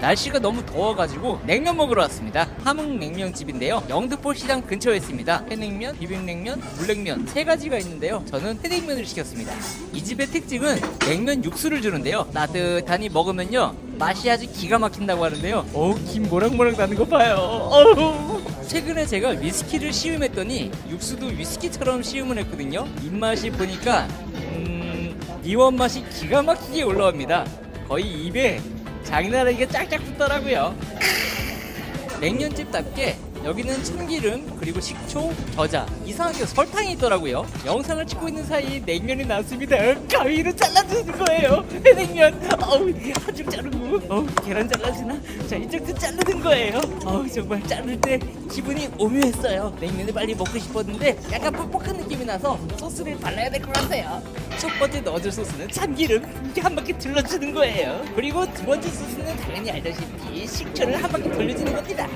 날씨가 너무 더워가지고 냉면 먹으러 왔습니다. 함흥 냉면집인데요. 영등포 시장 근처에 있습니다. 해냉면, 비빔냉면, 물냉면 세 가지가 있는데요. 저는 해냉면을 시켰습니다. 이 집의 특징은 냉면 육수를 주는데요. 따뜻하니 먹으면요. 맛이 아주 기가 막힌다고 하는데요. 어우, 김 모락모락 나는 거 봐요. 어우. 최근에 제가 위스키를 시음했더니 육수도 위스키처럼 시음을 했거든요. 입맛이 보니까 음, 이원 맛이 기가 막히게 올라옵니다. 거의 입에 장난 아니게 짝짝 붙더라고요. 냉면집답게 여기는 참기름 그리고 식초, 겨자 이상하게 설탕이 있더라고요. 영상을 찍고 있는 사이 냉면이 나왔습니다. 가위로 잘라주는 거예요. 해냉면. 어우 한쪽 자르고 어우 계란 잘라주나? 자 이쪽도 자르는 거예요. 어우 정말 자를 때 기분이 오묘했어요. 냉면을 빨리 먹고 싶었는데 약간 뻑뻑한 느낌이 나서 소스를 발라야 될 것 같아요. 첫 번째 넣어줄 소스는 참기름 이렇게 한 바퀴 둘러주는 거예요. 그리고 두 번째 소스는 당연히 알다시피 식초를 한 바퀴 돌려주는 겁니다.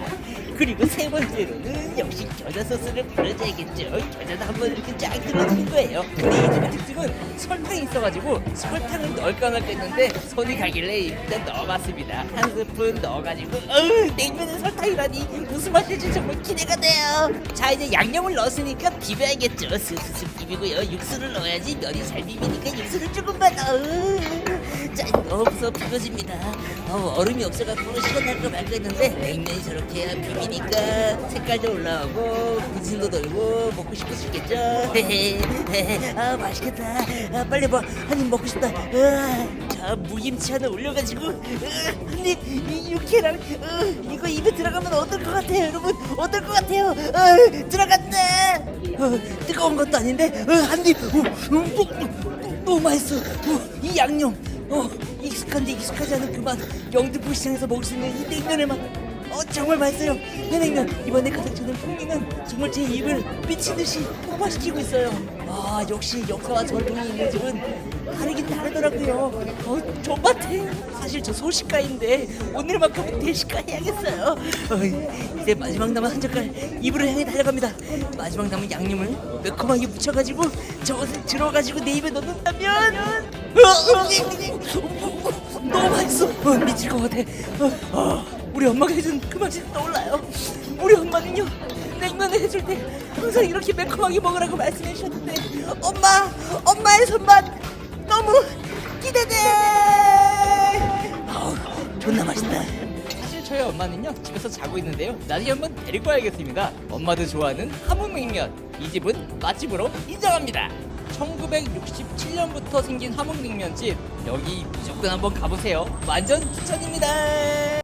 그리고 세 번째로는 역시 겨자 소스를 뿌려줘야겠죠. 겨자도 한번 이렇게 쫙 들어주는 거예요. 근데 이 집의 특징은 설탕이 있어가지고 설탕을 넣을까 말까 했는데 손이 가길래 일단 넣어봤습니다. 한 스푼 넣어가지고 어우 냉면에 설탕이라니 무슨 맛일지 정말 기대가 돼요. 자 이제 양념을 넣었으니까 비벼야겠죠. 스스스 비비고요. 육수를 넣어야지 면이 잘 비비니까 육수를 조금만 어우 자 넣어서 비벼집니다. 어우, 얼음이 없어갖고 시간 날까 말까 했는데 냉면이 저렇게 해야 비 비니까 색깔도 올라오고 군침도 돌고 먹고. 헤헤 아 맛있겠다. 아, 빨리 뭐 한 입 먹고 싶다. 으아, 자 무김치 하나 올려가지고 한입 육회랑 으, 이거 입에 들어가면 어떨 것 같아요, 여러분? 어떨 것 같아요? 어, 들어갔네. 어, 뜨거운 것도 아닌데 어, 한입 어, 어, 어, 너무 맛있어. 어, 이 양념. 어, 익숙한데 익숙하지 않은 그맛 영등포 시장에서 먹을 수 있는 이 냉면의 맛 어, 정말 맛있어요 해냉면 이번에 가장 저는 풍미는 정말 제 입을 미치듯이 폭발시키고 있어요 아 역시 역사와 전통이 있는 집은 다르긴 다르더라고요 어, 존맛해 사실 저 소식가인데 오늘만큼은 대식가 해야겠어요 어, 이제 마지막 남은 한 젓갈 입으로 향해 달려갑니다 마지막 남은 양념을 매콤하게 묻혀가지고 저것을 들어가지고 내 입에 넣는다면 너무 맛있어 어, 미칠 것 같아 어, 어, 우리 엄마가 해준 그 맛이 떠올라요. 우리 엄마는요 냉면을 해줄 때 항상 이렇게 매콤하게 먹으라고 말씀해 주셨는데 엄마 엄마의 손맛 너무 기대돼! 아우 존나 맛있다. 사실 저희 엄마는요 집에서 자고 있는데요. 나중에 한번 데리고 와야겠습니다. 엄마도 좋아하는 함흥냉면. 이 집은 맛집으로 인정합니다. 1967년부터 생긴 함흥냉면집. 여기 무조건 한번 가보세요. 완전 추천입니다